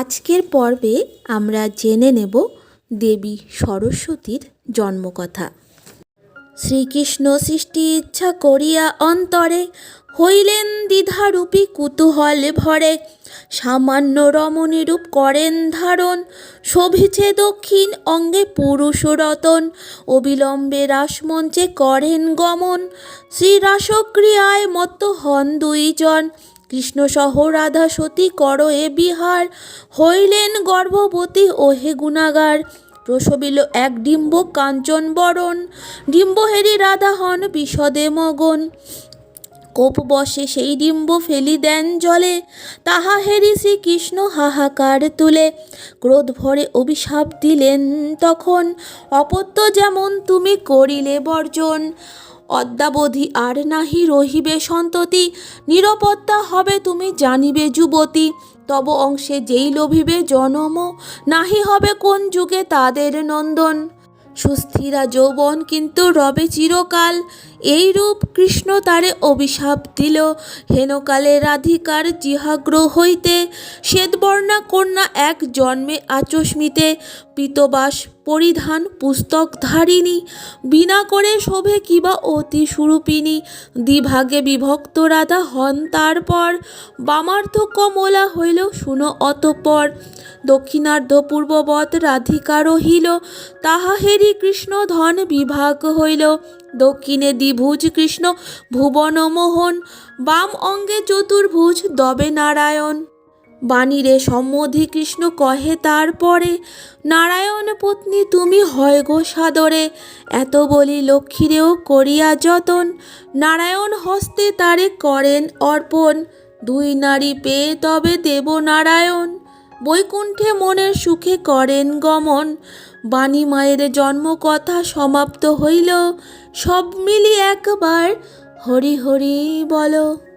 আজকের পর্বে আমরা জেনে নেব দেবী সরস্বতীর জন্মকথা। শ্রীকৃষ্ণ সৃষ্টি ইচ্ছা করিয়া অন্তরে হইলেন দ্বিধারূপী কুতূহল ভরে। সামান্য রমণীরূপ করেন ধারণ, শোভিছে দক্ষিণ অঙ্গে পুরুষ রতন। অবিলম্বে রাসমঞ্চে করেন গমন শ্রী রাসক্রিয়ায় মত্ত হন দুইজন। কৃষ্ণসহ রাধা সতী কর এ বিহার হইলেন গর্ভবতী। ও হে গুণাগার, প্রসবিল এক ডিম্ব কাঞ্চন বরণ। ডিম্বহেরি রাধা হন বিশদে মগন। কোপ বসে সেই ডিম্ব ফেলি দেন জলে। তাহা হেরি শ্রীকৃষ্ণ হাহাকার তুলে। ক্রোধ ভরে অভিশাপ দিলেন তখন। অপত্য যেমন তুমি করিলে বর্জন। অদ্যাবধি আর নাহি রহিবে সন্ততি, নিরাপত্তা হবে তুমি জানিবে যুবতী, তব অংশে যেই লোভিবে জনম, নাহি হবে কোন যুগে তাদের নন্দন। সুস্থিরা যৌবন কিন্তু রবে চিরকাল এই রূপ কৃষ্ণ তারে অভিশাপ দিল। হেনকালে রাধিকার জিহাগ্র হইতে, শ্বেতবর্ণা কন্যা এক জন্মে আচস্মিতে, পিতবাস পরিধান পুস্তক ধারিণী বিনা করে শোভে কিবা অতি সুরূপিণী। দ্বিভাগে বিভক্ত রাধা হন তারপর। বামার্থ কমলা হইল শুনো অতঃপর। দক্ষিণার্ধ পূর্ববৎ রাধিকা রহিল। তাহা হেরি কৃষ্ণ ধন বিভাগ হইল। দক্ষিণে দ্বিভুজ কৃষ্ণ ভুবন মোহন বাম অঙ্গে চতুর্ভুজ দবে নারায়ণ। বাণীরে সম্মধি কৃষ্ণ কহে, তারপরে? নারায়ণ পত্নী, তুমি হয় গো সাদরে। এত বলি লক্ষ্মীরেও করিয়া যতন। নারায়ণ হস্তে তারে করেন অর্পণ। দুই নারী পেয়ে তবে দেব নারায়ণ বৈকুণ্ঠে মনের সুখে করেন গমন। বাণী মায়ের জন্মকথা সমাপ্ত হইল। সব মিলি একবার হরি হরি বলো।